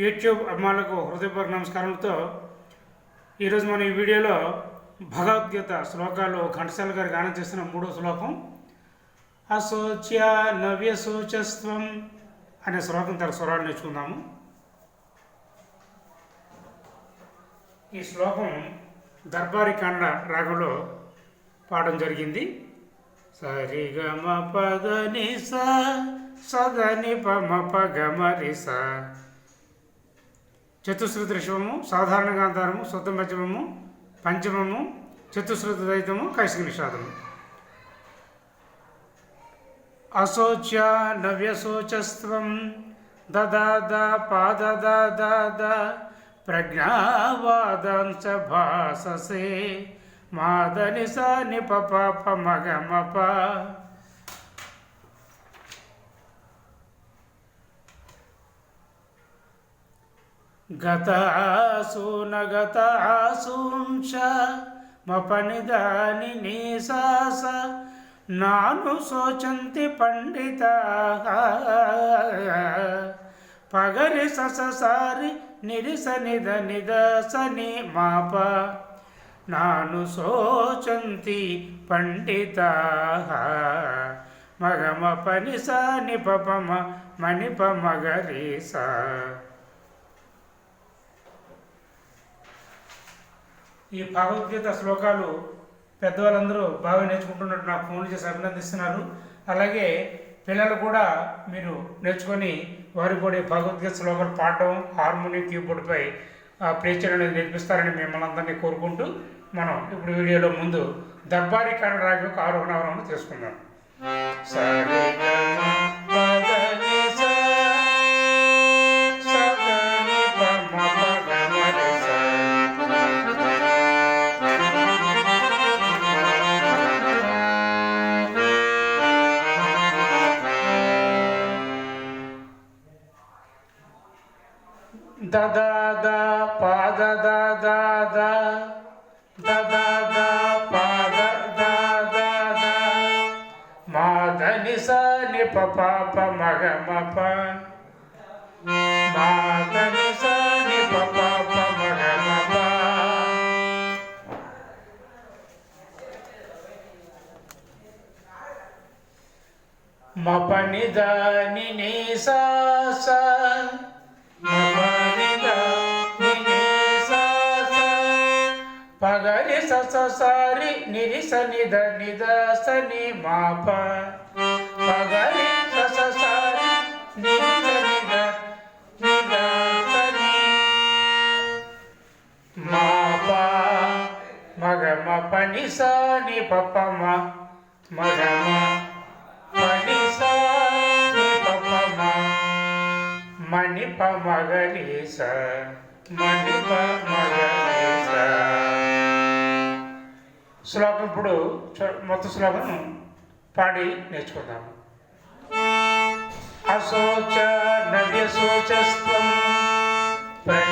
YouTube అభిమానులకు హృదయపూర్వక నమస్కారంతో ఈరోజు మనం ఈ వీడియోలో భగవద్గీత శ్లోకాలు ఘంటసాల గారు గానం చేస్తున్న మూడో శ్లోకం. అశోచ్య నవ్యశోచస్వం అనే శ్లోకం తన స్వరాలు నేర్చుకుందాము. ఈ శ్లోకం దర్బారి కాండ రాగంలో పాడడం జరిగింది. సరిగమ పదని స సదని పమ పగమరి స చతుశ్రుతి ఋషభము సాధారణ గాంధారము శుద్ధ మధ్యమము పంచమము చతుశ్రుతి దైతము కైసిక నిషాదము అశోచ్య నవ్యశోచస్వం దదాద పాదదాద ప్రజ్ఞావాదంశ భాససే మాదని స నిప పాప మగమప. గత ఆసూన గత గతాసూనగతాసూంశ మపనిదాని నీసాస నాను శోచంతి పండిత పగరి సససారి నిరిస నిద నిదసని మాప నాను శోచంతి పండిత మగమ పని స నిపమ మణిప మగరీస. ఈ భగవద్గీత శ్లోకాలు పెద్దవాళ్ళందరూ బాగా నేర్చుకుంటున్నట్టు నాకు ఫోన్ చేసి అభినందిస్తున్నారు. అలాగే పిల్లలు కూడా మీరు నేర్చుకొని వారికి కూడా భగవద్గీత శ్లోకాలు పాడటం హార్మోనియం కీబోర్డ్పై ప్లే చేయడం అనేది నేర్పిస్తారని మిమ్మల్ని అందరినీ కోరుకుంటూ మనం ఇప్పుడు వీడియోలో ముందు దర్బారీ కారణ రాగ యొక్క ఆరోహణావరణ తెలుసుకుందాం. సరే దదాద పాద దాద దదాద పాద దాద మాదని స నిప పాప మగ మప మాదని స నిప పాప మగ మప మపని దాని నీ గరి సా పగరి సససారి నిరిస నిద నిద సని మాప. పగరి సససారి నిరిస నిద నిద సని మాప. మగమ పని సని పపమ. మగమ పని సని పపమ. మణిప మగరీస మణిప మగరీస శ్లోకం ఇప్పుడు మొత్తం శ్లోకం పాడి నేర్చుకుందాం. అశోచ నవ్యశోచస్వం ప్రజ్ఞ